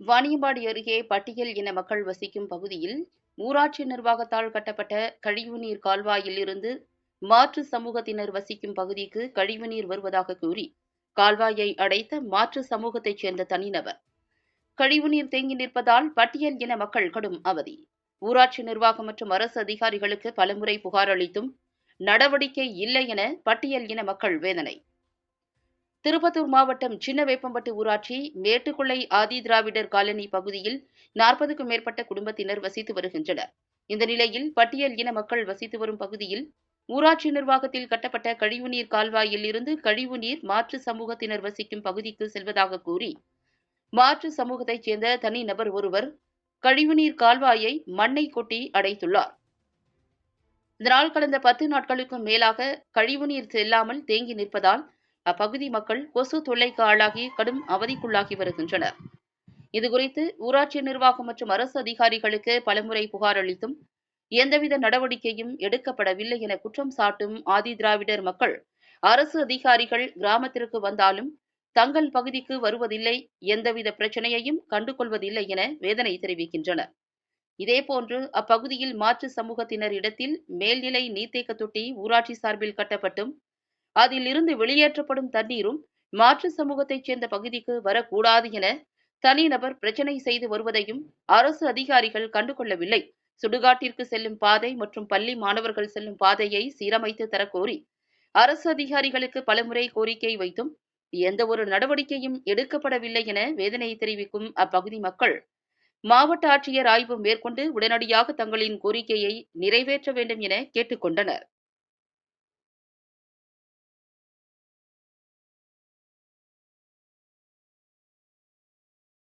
வாணியம்பாடி அருகே பட்டியல் இன மக்கள் வசிக்கும் பகுதியில் ஊராட்சி நிர்வாகத்தால் கட்டப்பட்ட கழிவுநீர் கால்வாயில் இருந்து மாற்று சமூகத்தினர் வசிக்கும் பகுதிக்கு கழிவுநீர் வருவதாக கூறி கால்வாயை அடைத்த மாற்று சமூகத்தைச் சேர்ந்த தனிநபர். கழிவுநீர் தேங்கி நிற்பதால் பட்டியல் இன மக்கள் கடும் அவதி. ஊராட்சி நிர்வாகம் மற்றும் அரசு அதிகாரிகளுக்கு பலமுறை புகார் அளித்தும் நடவடிக்கை இல்லை என பட்டியல் இன மக்கள் வேதனை. திருப்பத்தூர் மாவட்டம் சின்ன வேப்பம்பட்டு ஊராட்சி மேட்டுக்குள்ளை ஆதி திராவிடர் காலனி பகுதியில் நாற்பதுக்கும் மேற்பட்ட குடும்பத்தினர் வசித்து வருகின்றனர். இந்த நிலையில் பட்டியல் இன மக்கள் வசித்து வரும் பகுதியில் ஊராட்சி நிர்வாகத்தில் கட்டப்பட்ட கழிவுநீர் கால்வாயில் இருந்து கழிவுநீர் மாற்று சமூகத்தினர் வசிக்கும் பகுதிக்கு செல்வதாக கூறி மாற்று சமூகத்தைச் சேர்ந்த தனி நபர் ஒருவர் கழிவுநீர் கால்வாயை மண்ணை கொட்டி அடைத்துள்ளார். இதனால் கடந்த பத்து நாட்களுக்கும் மேலாக கழிவுநீர் செல்லாமல் தேங்கி நிற்பதால் அப்பகுதி மக்கள் கொசு தொல்லைக்கு ஆளாகி கடும் அவதிக்குள்ளாகி வருகின்றனர். இதுகுறித்து ஊராட்சி நிர்வாகம் மற்றும் அரசு அதிகாரிகளுக்கு பலமுறை புகார் அளித்தும் எந்தவித நடவடிக்கையும் எடுக்கப்படவில்லை என குற்றம் சாட்டும் ஆதி திராவிடர் மக்கள் அரசு அதிகாரிகள் கிராமத்திற்கு வந்தாலும் தங்கள் பகுதிக்கு வருவதில்லை எந்தவித பிரச்சனையையும் கண்டுகொள்வதில்லை என வேதனை தெரிவிக்கின்றனர். இதேபோன்று அப்பகுதியில் மாற்று சமூகத்தினர் இடத்தில் மேல்நிலை நீர்த்தேக்க தொட்டி ஊராட்சி சார்பில் கட்டப்பட்டும் அதில் இருந்து வெளியேற்றப்படும் தண்ணீரும் மாற்று சமூகத்தைச் சேர்ந்த பகுதிக்கு வரக்கூடாது என தனிநபர் பிரச்சனை செய்து வருவதையும் அரசு அதிகாரிகள் கண்டுகொள்ளவில்லை. சுடுகாட்டிற்கு செல்லும் பாதை மற்றும் பள்ளி மாணவர்கள் செல்லும் பாதையை சீரமைத்து தரக்கோரி அரசு அதிகாரிகளுக்கு பலமுறை கோரிக்கை வைத்தும் எந்த ஒரு நடவடிக்கையும் எடுக்கப்படவில்லை என வேதனை தெரிவிக்கும் அப்பகுதி மக்கள். மாவட்ட ஆட்சியர் ஆய்வு மேற்கொண்டு உடனடியாக தங்களின் கோரிக்கையை நிறைவேற்ற வேண்டும் என கேட்டுக்கொண்டனர்.